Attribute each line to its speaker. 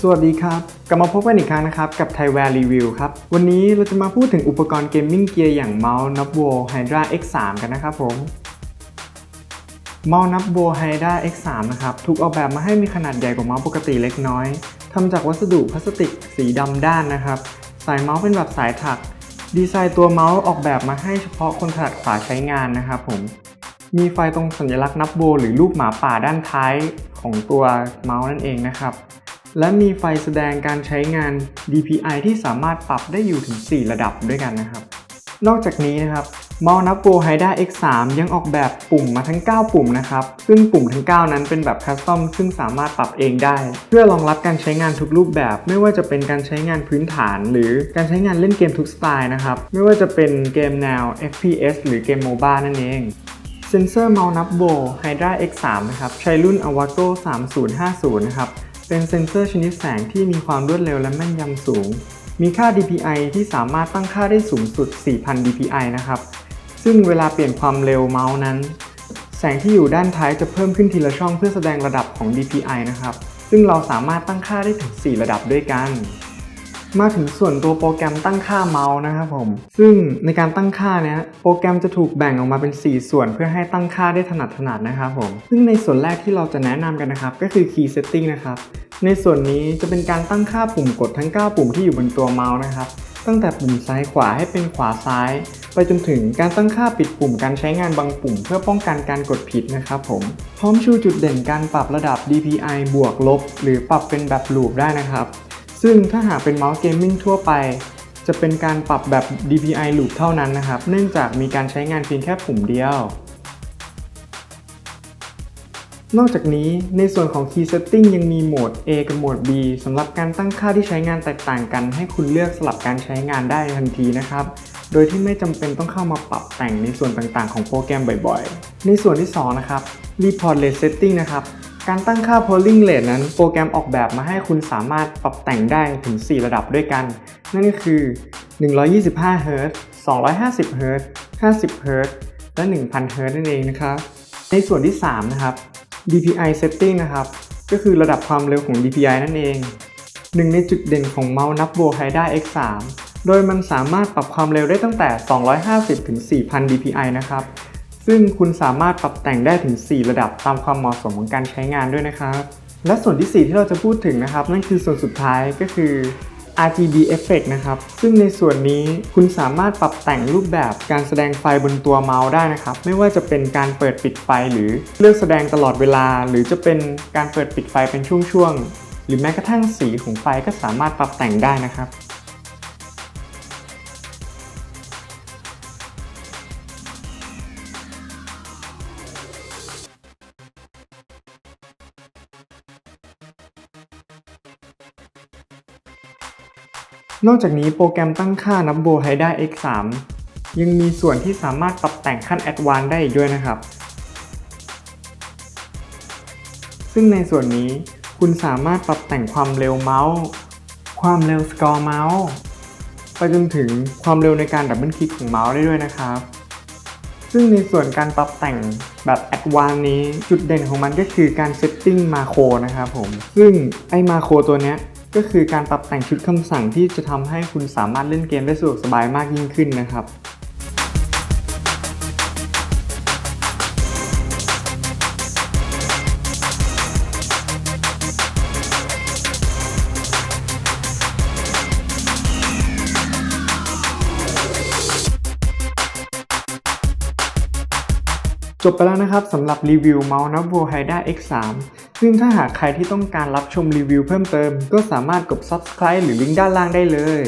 Speaker 1: สวัสดีครับ กลับมาพบกันอีกครั้งนะครับ กับ t h a i w a r Review ครับ วันนี้เราจะมาพูดถึงอุปกรณ์เกมมิ่งเกียร์อย่างเมาส์ n o b o Hydra X3 กันนะครับผมเมาส์ n o b o Hydra X3 นะครับ ถูกออกแบบมาให้มีขนาดใหญ่กว่าเมาส์ปกติเล็กน้อยทำจากวัสดุพลาสติกสีดำด้านนะครับสายเมาส์เป็นแบบสายถัก ดีไซน์ตัวเมาส์ออกแบบมาให้เฉพาะคนถนัดขวาใช้งานนะครับผม มีไฟตรงสัญลักษณ์นับโบหรือรูปหมาป่าด้านท้ายของตัวเมาส์นั่นเองนะครับ และมีไฟแสดงการใช้งาน DPI ที่สามารถปรับได้อยู่ถึง 4 ระดับด้วยกันนะครับ นอกจากนี้นะครับเมาส์นับโบ Hydra X3 ยังออกแบบปุ่มมาทั้ง 9 ปุ่มนะครับ ซึ่งปุ่มทั้ง 9 นั้นเป็นแบบคัสตอมซึ่งสามารถปรับเองได้ เพื่อรองรับการใช้งานทุกรูปแบบ ไม่ว่าจะเป็นการใช้งานพื้นฐาน หรือการใช้งานเล่นเกมทุกสไตล์นะครับ ไม่ว่าจะเป็นเกมแนว FPS หรือเกมโมบ้านั่นเอง เซนเซอร์เมาส์นับโบ Hydra X3 นะครับใช้รุ่น Avago 3050 นะครับ เป็นเซนเซอร์ชนิดแสงที่มีความรวดเร็วและแม่นยำสูง มีค่า DPI ที่สามารถตั้งค่าได้สูงสุด 4,000 DPI นะครับ ซึ่งเวลาเปลี่ยนความเร็วเมาส์นั้น แสงที่อยู่ด้านท้ายจะเพิ่มขึ้นทีละช่องเพื่อแสดงระดับของ DPI นะครับ ซึ่งเราสามารถตั้งค่าได้ถึง 4 ระดับด้วยกัน มาถึงส่วนตัวโปรแกรมตั้งค่าเมาส์นะครับผม ซึ่งในการตั้งค่าเนี้ยโปรแกรมจะถูกแบ่งออกมาเป็น 4 ส่วนเพื่อให้ตั้งค่าได้ถนัดถนัดนะครับผม ซึ่งในส่วนแรกที่เราจะแนะนำกันนะครับ ก็คือ Key Setting นะครับ ในส่วนนี้จะเป็นการตั้งค่าปุ่มกดทั้ง 9 ปุ่มที่อยู่บนตัวเมาส์นะครับตั้งแต่ปุ่มซ้ายขวาให้เป็นขวาซ้าย ไปจนถึงการตั้งค่าปิดปุ่มการใช้งานบางปุ่ม เพื่อป้องกันการกดผิดนะครับผม พร้อมชูจุดเด่นการปรับระดับ DPI บวกลบ หรือปรับเป็นแบบลูปได้นะครับ ซึ่งถ้าหากเป็นเมาส์เกมมิ่งทั่วไป จะเป็นการปรับแบบ DPI loop เท่านั้นนะครับ เนื่องจากมีการใช้งานเพียงแค่ปุ่มเดียว นอกจากนี้ในส่วนของ Key Setting ยังมีโหมด A กับโหมด B สำหรับการตั้งค่าที่ใช้งานแตกต่างกัน ให้คุณเลือกสลับการใช้งานได้ทันทีนะครับโดยที่ไม่จำเป็นต้องเข้ามาปรับแต่งในส่วนต่างๆ ของโปรแกรมบ่อยๆ ในส่วนที่ 2 นะครับ Report Rate Setting นะครับ การตั้งค่า polling rate นั้นโปรแกรมออกแบบมาให้คุณสามารถปรับแต่งได้ถึง 4 ระดับด้วยกัน นั่นก็คือ 125 Hz 250 Hz 50 Hz และ 1000 Hz นั่นเองนะครับในส่วนที่ 3 นะครับ DPI setting นะครับ ก็คือระดับความเร็วของ DPI นั่นเอง หนึ่งในจุดเด่นของเมาส์นับโบ Hydra X3 โดยมันสามารถปรับความเร็วได้ตั้งแต่ 250 ถึง 4,000 DPI นะครับ ซึ่งคุณสามารถปรับแต่งได้ถึง 4 ระดับตามความเหมาะสมของการใช้งานด้วยนะครับ และส่วนที่ 4 ที่เราจะพูดถึงนะครับ นั่นคือส่วนสุดท้ายก็คือ RGB Effect นะครับ ซึ่งในส่วนนี้คุณสามารถปรับแต่งรูปแบบการแสดงไฟบนตัวเมาส์ได้นะครับ ไม่ว่าจะเป็นการเปิดปิดไฟหรือเลือกแสดงตลอดเวลา หรือจะเป็นการเปิดปิดไฟเป็นช่วงๆ หรือแม้กระทั่งสีของไฟก็สามารถปรับแต่งได้นะครับ นอกจากนี้โปรแกรมตั้งค่านับโบ Hydra X3 ยังมีส่วนที่สามารถปรับแต่งขั้น Advanced ได้อีกด้วยนะครับ ซึ่งในส่วนนี้คุณสามารถปรับแต่งความเร็วเมาส์ ความเร็วสกอร์เมาส์ ไปจนถึงความเร็วในการดับเบิลคลิกของเมาส์ได้ด้วยนะครับ ซึ่งในส่วนการปรับแต่งแบบ Advanced นี้จุดเด่นของมันก็คือการ Setting มาโครนะครับผม ซึ่งไอมาโครตัวเนี้ย ก็คือการปรับแต่งชุดคำสั่งที่จะทำให้คุณสามารถเล่นเกมได้สะดวกสบายมากยิ่งขึ้นนะครับจบไปแล้วนะครับสำหรับรีวิวเมาส์นับโว Hydra X3 ซึ่งถ้าหากใครที่ต้องการรับชมรีวิวเพิ่มเติม ก็สามารถกด subscribe หรือลิงก์ด้านล่างได้เลย